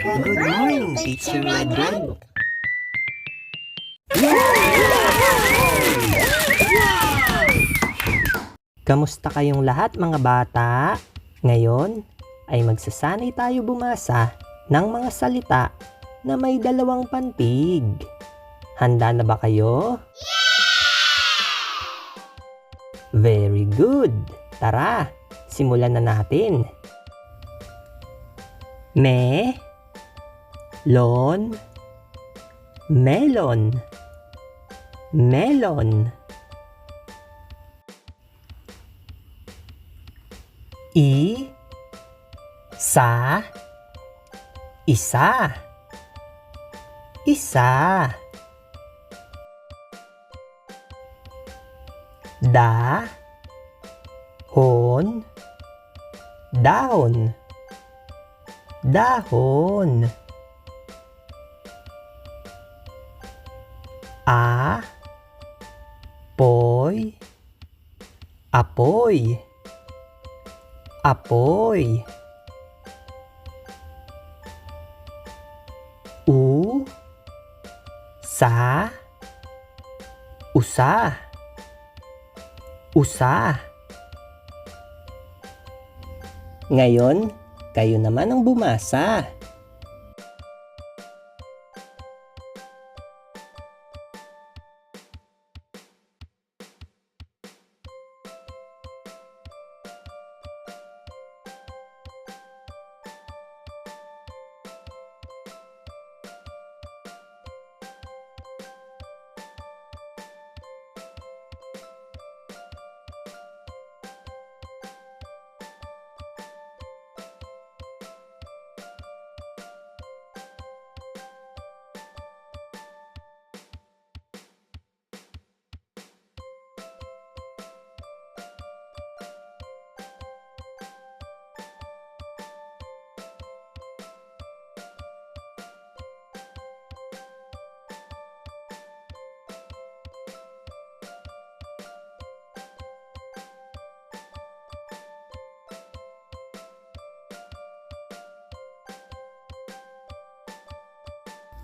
Good morning, Teacher Red. Kamusta kayong lahat mga bata? Ngayon ay magsasanay tayo bumasa ng mga salita na may dalawang pantig. Handa na ba kayo? Very good! Tara, simulan na natin. Me, lon, melon, melon. I, sa, isa, isa. Da, hon, daon, dahon. A, poy, apoy, apoy. U, sa, usa, usa. Ngayon, kayo naman ang bumasa.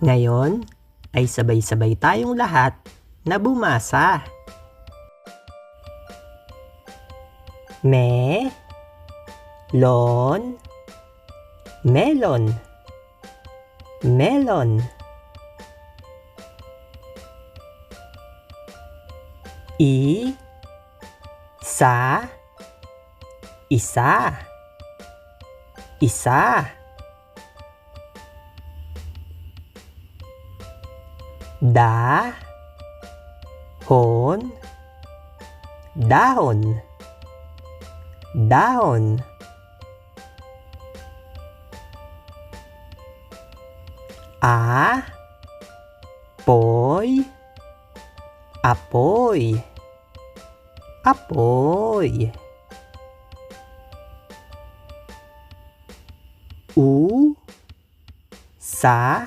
Ngayon ay sabay-sabay tayong lahat na bumasa. Me, lon, melon, melon. I, sa, isa, isa. Da, hon, dahon, dahon. A, poy, apoy, apoy. U, sa,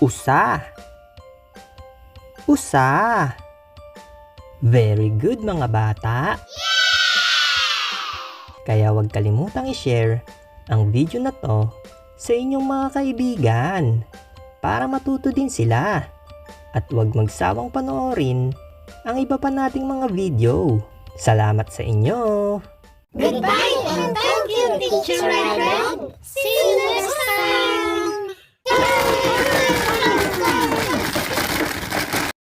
usa. Usa. Very good mga bata. Kaya huwag kalimutang i-share ang video na to sa inyong mga kaibigan para matuto din sila. At huwag magsawang panoorin ang iba pa nating mga video. Salamat sa inyo! Goodbye and thank you, Teacher Red Red. See you next